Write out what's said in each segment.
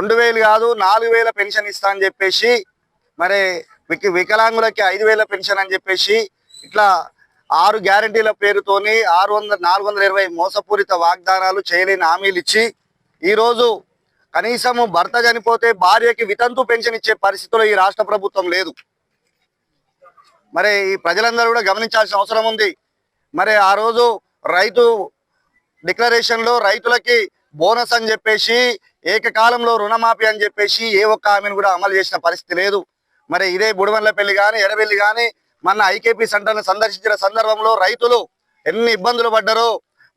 రెండు వేలు కాదు నాలుగు వేల పెన్షన్ ఇస్తా అని చెప్పేసి మరి వికలాంగులకి ఐదు వేల పెన్షన్ అని చెప్పేసి ఇట్లా ఆరు గ్యారంటీల పేరుతోని ఆరు వందల నాలుగు వందల ఇరవై మోసపూరిత వాగ్దానాలు చేయలేని హామీలు ఇచ్చి ఈరోజు కనీసము భర్త చనిపోతే భార్యకి వితంతు పెన్షన్ ఇచ్చే పరిస్థితిలో ఈ రాష్ట్ర ప్రభుత్వం లేదు. మరి ఈ ప్రజలందరూ కూడా గమనించాల్సిన అవసరం ఉంది. మరి ఆ రోజు రైతు డిక్లరేషన్లో రైతులకి బోనస్ అని చెప్పేసి ఏకకాలంలో రుణమాఫీ అని చెప్పేసి ఏ ఒక్క హామీని కూడా అమలు చేసిన పరిస్థితి లేదు. మరి ఇదే బుడవెల్లపల్లి కానీ ఎడవెల్లి కానీ మన ఐకేపీ సెంటర్ను సందర్శించిన సందర్భంలో రైతులు ఎన్ని ఇబ్బందులు పడ్డారో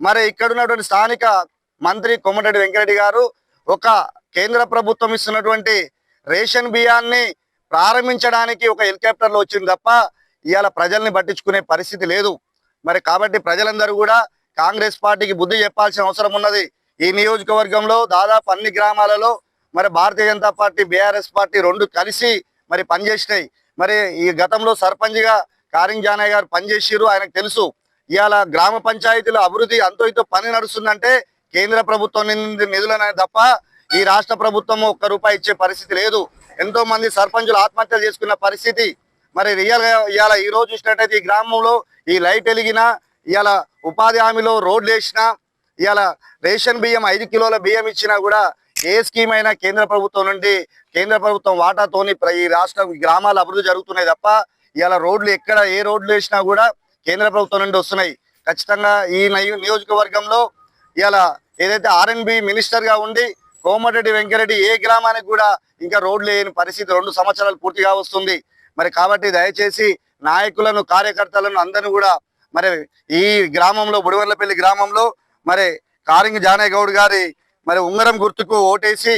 మరి ఇక్కడ ఉన్నటువంటి స్థానిక మంత్రి కొమ్మటిరెడ్డి వెంకరెడ్డి గారు ఒక కేంద్ర ప్రభుత్వం ఇస్తున్నటువంటి రేషన్ బియ్యాన్ని ప్రారంభించడానికి ఒక హెలికాప్టర్లో వచ్చింది తప్ప ఇవాళ ప్రజల్ని పట్టించుకునే పరిస్థితి లేదు. మరి కాబట్టి ప్రజలందరూ కూడా కాంగ్రెస్ పార్టీకి బుద్ధి చెప్పాల్సిన అవసరం ఉన్నది. ఈ నియోజకవర్గంలో దాదాపు అన్ని గ్రామాలలో మరి Bharatiya Janata party BRS party రెండు కలిసి మరి పనిచేసినాయి. మరి ఈ గతంలో సర్పంచ్గా కారింగ్ జానయ్య గారు పనిచేసిరు ఆయనకు తెలుసు. ఇవాళ గ్రామ పంచాయతీల అభివృద్ధి అంతో ఇంతో పని నడుస్తుందంటే కేంద్ర ప్రభుత్వం నిధులనే తప్ప ఈ రాష్ట్ర ప్రభుత్వం ఒక్క రూపాయి ఇచ్చే పరిస్థితి లేదు. ఎంతో మంది సర్పంచులు ఆత్మహత్యలు చేసుకున్న పరిస్థితి. మరి రియల్గా ఇవాళ ఈ రోజు చూసినట్టయితే ఈ గ్రామంలో ఈ లైట్ వెలిగిన ఇవాళ ఉపాధి హామీలో రోడ్లు వేసినా ఇవాళ రేషన్ బియ్యం ఐదు కిలోల బియ్యం ఇచ్చినా కూడా ఏ స్కీమ్ అయినా కేంద్ర ప్రభుత్వం నుండి కేంద్ర ప్రభుత్వం వాటాతోని ప్ర- ఈ రాష్ట్ర గ్రామాల అభివృద్ధి జరుగుతున్నాయి తప్ప ఇవాళ రోడ్లు ఎక్కడ ఏ రోడ్లు వేసినా కూడా కేంద్ర ప్రభుత్వం నుండి వస్తున్నాయి. ఖచ్చితంగా ఈ నయ- నియోజకవర్గంలో ఇవాళ ఏదైతే ఆర్ఎన్బి మినిస్టర్గా ఉండి కోమటిరెడ్డి వెంకరెడ్డి ఏ గ్రామానికి కూడా ఇంకా రోడ్లు లేని పరిస్థితి రెండు సంవత్సరాలు పూర్తిగా వస్తుంది. మరి కాబట్టి దయచేసి నాయకులను కార్యకర్తలను అందరిని కూడా మరి ఈ గ్రామంలో బుడివర్లపల్లి గ్రామంలో మరి కారింగ్ జానయ్య గౌడ్ గారి మరి ఉంగరం గుర్తుకు ఓటేసి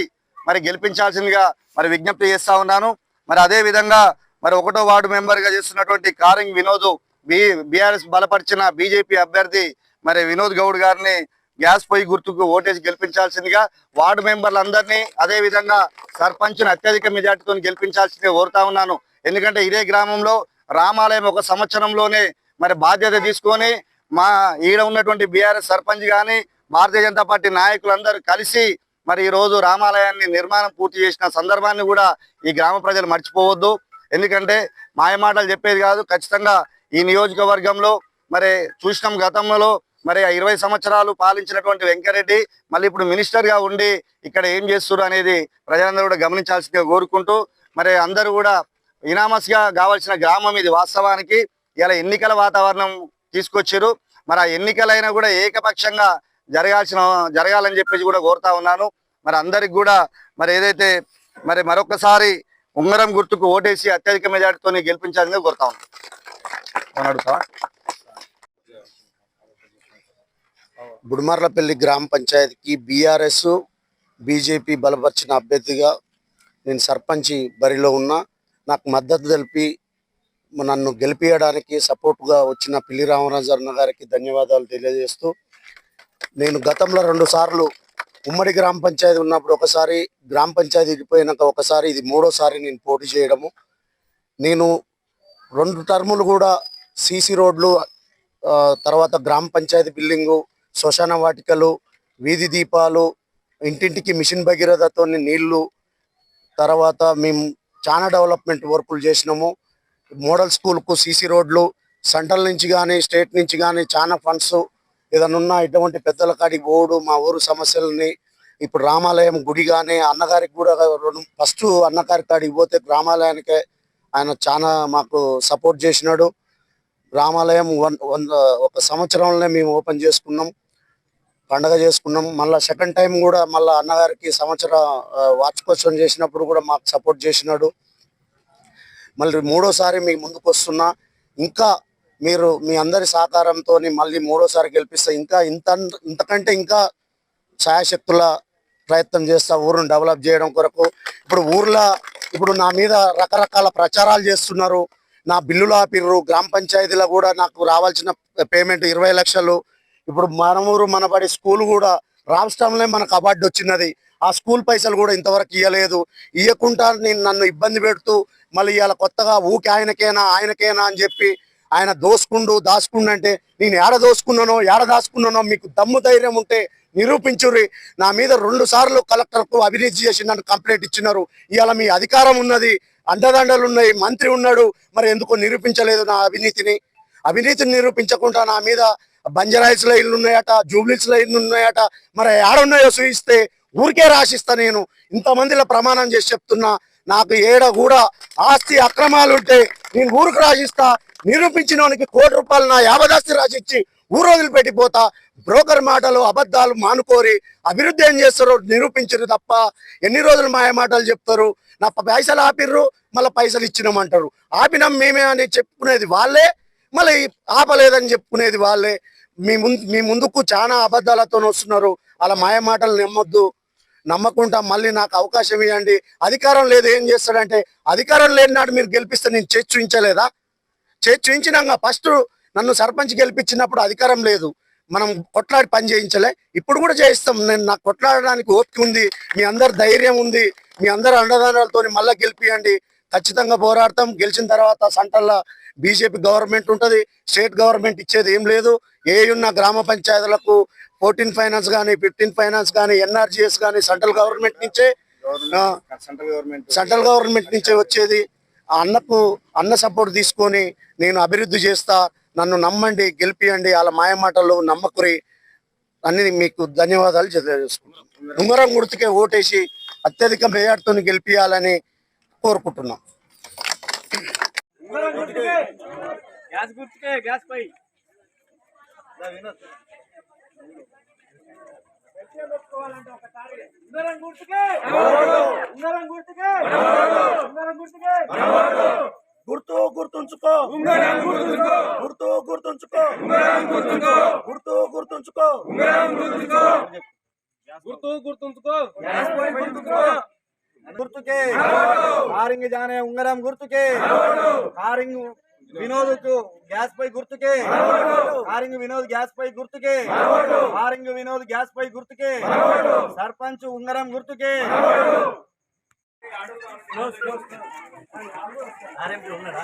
మరి గెలిపించాల్సిందిగా మరి విజ్ఞప్తి చేస్తా ఉన్నాను. మరి అదే విధంగా మరి ఒకటో వార్డు మెంబర్గా చేస్తున్నటువంటి కారింగ్ వినోద్ బి బీఆర్ఎస్ బలపరిచిన బీజేపీ అభ్యర్థి మరి వినోద్ గౌడ్ గారిని గ్యాస్ పొయ్యి గుర్తుకు ఓటేసి గెలిపించాల్సిందిగా వార్డు మెంబర్లందరినీ అదే విధంగా సర్పంచ్ని అత్యధిక మెజార్టీతో గెలిపించాల్సిందిగా కోరుతా ఉన్నాను. ఎందుకంటే ఇదే గ్రామంలో రామాలయం ఒక సంవత్సరంలోనే మరి బాధ్యత తీసుకొని మా ఈడ ఉన్నటువంటి బీఆర్ఎస్ సర్పంచ్ కానీ భారతీయ జనతా పార్టీ నాయకులందరూ కలిసి మరి ఈ రోజు రామాలయాన్ని నిర్మాణం పూర్తి చేసిన సందర్భాన్ని కూడా ఈ గ్రామ ప్రజలు మర్చిపోవద్దు. ఎందుకంటే మాయమాటలు చెప్పేది కాదు. ఖచ్చితంగా ఈ నియోజకవర్గంలో మరి చూసినాం గతంలో మరి ఆ ఇరవై సంవత్సరాలు పాలించినటువంటి వెంకరెడ్డి మళ్ళీ ఇప్పుడు మినిస్టర్గా ఉండి ఇక్కడ ఏం చేస్తున్నారు అనేది ప్రజలందరూ కూడా గమనించాల్సిందిగా కోరుకుంటూ మరి అందరూ కూడా ఇనామస్గా కావాల్సిన గ్రామం ఇది వాస్తవానికి. ఇలా ఎన్నికల వాతావరణం తీసుకొచ్చారు. మరి ఆ ఎన్నికలైనా కూడా ఏకపక్షంగా జరగాల్సిన జరగాలని చెప్పేసి కూడా కోరుతా ఉన్నాను. మరి అందరికి కూడా మరి ఏదైతే మరి మరొకసారి ఉంగరం గుర్తుకు ఓటేసి అత్యధిక మెజార్టీతో గెలిపించాలని కోరుతా ఉన్నాను. గుడిమర్లపల్లి గ్రామ పంచాయతీకి బీఆర్ఎస్ బీజేపీ బలపరిచిన అభ్యర్థిగా నేను సర్పంచి బరిలో ఉన్నా. నాకు మద్దతు తెలిపి నన్ను గెలిపించడానికి సపోర్ట్గా వచ్చిన పిల్లి రామరాజు అన్న గారికి ధన్యవాదాలు తెలియజేస్తూ నేను గతంలో రెండు సార్లు ఉమ్మడి గ్రామ పంచాయతీ ఉన్నప్పుడు ఒకసారి గ్రామ పంచాయతీ విడిపోయినాక ఒకసారి ఇది మూడోసారి నేను పోటీ చేయడము. నేను రెండు టర్ములు కూడా సీసీ రోడ్లు తర్వాత గ్రామ పంచాయతీ బిల్డింగు శ్మశాన వాటికలు వీధి దీపాలు ఇంటింటికి మిషన్ భగీరథతో నీళ్ళు తర్వాత మేము చాలా డెవలప్మెంట్ వర్కులు చేసినాము. మోడల్ స్కూల్కు సీసీ రోడ్లు సెంట్రల్ నుంచి కానీ స్టేట్ నుంచి కానీ చాలా ఫండ్స్ ఏదైనా ఉన్నా ఇటువంటి పెద్దల కాడికి పోడు మా ఊరు సమస్యలని ఇప్పుడు రామాలయం గుడి కానీ అన్నగారికి కూడా ఫస్ట్ అన్నగారి కాడికి పోతే రామాలయానికే ఆయన చాలా మాకు సపోర్ట్ చేసినాడు. రామాలయం వన్ ఒక సంవత్సరంలోనే మేము ఓపెన్ చేసుకున్నాం పండగ చేసుకున్నాం. మళ్ళా సెకండ్ టైం కూడా మళ్ళీ అన్నగారికి సంవత్సరం వార్షికోత్సవం చేసినప్పుడు కూడా మాకు సపోర్ట్ చేసినాడు. మళ్ళీ మూడోసారి మీ ముందుకు వస్తున్నా ఇంకా మీరు మీ అందరి సహకారంతో మళ్ళీ మూడోసారి గెలిపిస్తే ఇంకా ఇంత ఇంతకంటే ఇంకా ఛాయశక్తుల ప్రయత్నం చేస్తా ఊరును డెవలప్ చేయడం కొరకు. ఇప్పుడు ఊర్లో ఇప్పుడు నా మీద రకరకాల ప్రచారాలు చేస్తున్నారు. నా బిల్లులు ఆపిర్రు గ్రామ పంచాయతీలో కూడా నాకు రావాల్సిన పేమెంట్ ఇరవై లక్షలు. ఇప్పుడు మన ఊరు మనబడి స్కూల్ కూడా రాష్ట్రంలో మనకు అవార్డు వచ్చినది. ఆ స్కూల్ పైసలు కూడా ఇంతవరకు ఇవ్వలేదు ఇవ్వకుండా నేను నన్ను ఇబ్బంది పెడుతూ మళ్ళీ ఇవాళ కొత్తగా ఊకి ఆయనకేనా ఆయనకేనా అని చెప్పి ఆయన దోసుకుండు దాచుకుండు అంటే నేను ఏడ దోసుకున్నానో ఏడ దాచుకున్నానో మీకు దమ్ము ధైర్యం ఉంటే నిరూపించుర్రి. నా మీద రెండు సార్లు కలెక్టర్కు అవినీతి చేసి నన్ను కంప్లైంట్ ఇచ్చినారు. ఇవాళ మీ అధికారం ఉన్నది అండదండలు ఉన్నాయి మంత్రి ఉన్నాడు మరి ఎందుకు నిరూపించలేదు నా అవినీతిని. అవినీతిని నిరూపించకుండా నా మీద బంజరాయిస్లో ఇల్లు ఉన్నాయట జూబ్లీస్లో ఇల్లు ఉన్నాయట మరి ఏడున్నాయో చూయిస్తే ఊరికే రాసిస్తా నేను. ఇంతమందిలో ప్రమాణం చేసి చెప్తున్నా. నాకు ఏడ కూడా ఆస్తి అక్రమాలు ఉంటే నేను ఊరికి రాసిస్తా. నిరూపించిన వానికి కోటి రూపాయలు నా యావదాస్తి రాసిచ్చి ఊరు వదిలిపెట్టిపోతా బ్రోకర్ మాటలు అబద్ధాలు మానుకోరి అభివృద్ధి ఏం చేస్తారో నిరూపించరు తప్ప ఎన్ని రోజులు మాయ మాటలు చెప్తారు? నా పైసలు ఆపిర్రు మళ్ళీ పైసలు ఇచ్చినామంటారు. ఆపినాం మేమే అని చెప్పుకునేది వాళ్ళే మళ్ళీ ఆపలేదని చెప్పుకునేది వాళ్ళే. మీ ముందు మీ ముందుకు చాలా అబద్ధాలతో వస్తున్నారు అలా మాయ మాటలు నమ్మొద్దు. నమ్మకుండా మళ్ళీ నాకు అవకాశం ఇవ్వండి. అధికారం లేదు ఏం చేస్తాడంటే అధికారం లేని నాడు మీరు గెలిపిస్తే నేను చేసి చూపించలేదా చేసి చూపించినాక ఫస్ట్ నన్ను సర్పంచ్ గెలిపించినప్పుడు అధికారం లేదు. మనం కొట్లాడి పని చేయించలే. ఇప్పుడు కూడా చేయిస్తాం. నేను నాకు కొట్లాడడానికి ఓపిక ఉంది. మీ అందరు ధైర్యం ఉంది. మీ అందరు అండదండలతో మళ్ళీ గెలిపియండి. ఖచ్చితంగా పోరాడతాం. గెలిచిన తర్వాత సంటల్లో బీజేపీ గవర్నమెంట్ ఉంటుంది. స్టేట్ గవర్నమెంట్ ఇచ్చేది ఏం లేదు. ఏ ఉన్న గ్రామ పంచాయతీలకు ఫోర్టీన్ ఫైనాన్స్ కానీ ఫిఫ్టీన్ ఫైనాన్స్ కానీ ఎన్ఆర్జిఎస్ కానీ సెంట్రల్ గవర్నమెంట్ నుంచే సెంట్రల్ గవర్నమెంట్ సెంట్రల్ గవర్నమెంట్ నుంచే వచ్చేది. ఆ అన్నకు అన్న సపోర్ట్ తీసుకొని నేను అభివృద్ధి చేస్తా నన్ను నమ్మండి గెలిపియండి వాళ్ళ మాయ మాటలు నమ్మకురి అన్ని మీకు ధన్యవాదాలు తెలియజేసుకుంటాను ఉంగరం గుర్తుకే ఓటేసి అత్యధిక మేయాడుతో గెలిపియాలని కోరుకుంటున్నాం. గ్యాస్ గుర్తుకే గ్యాస్ పై. గుర్తుకే. గుర్తుకే. ఉంగరం గుర్తుకే. గుర్తు గుర్తుంచుకో. గుర్తు గుర్తుంచుకో. గుర్తు గుర్తుంచుకో. గుర్తు గుర్తుంచుకో. గుర్తుకే. కారింగ్ జానే ఉంగరం గుర్తుకే. కారింగ్ వినోద్ గ్యాస్ పై గుర్తుకే. ఆరింగ్ వినోద్ గ్యాస్ పై గుర్తుకే. ఆరింగ్ వినోద్ గ్యాస్ పై గుర్తుకే. సర్పంచ్ ఉంగరం గుర్తుకే. ఉన్నాడా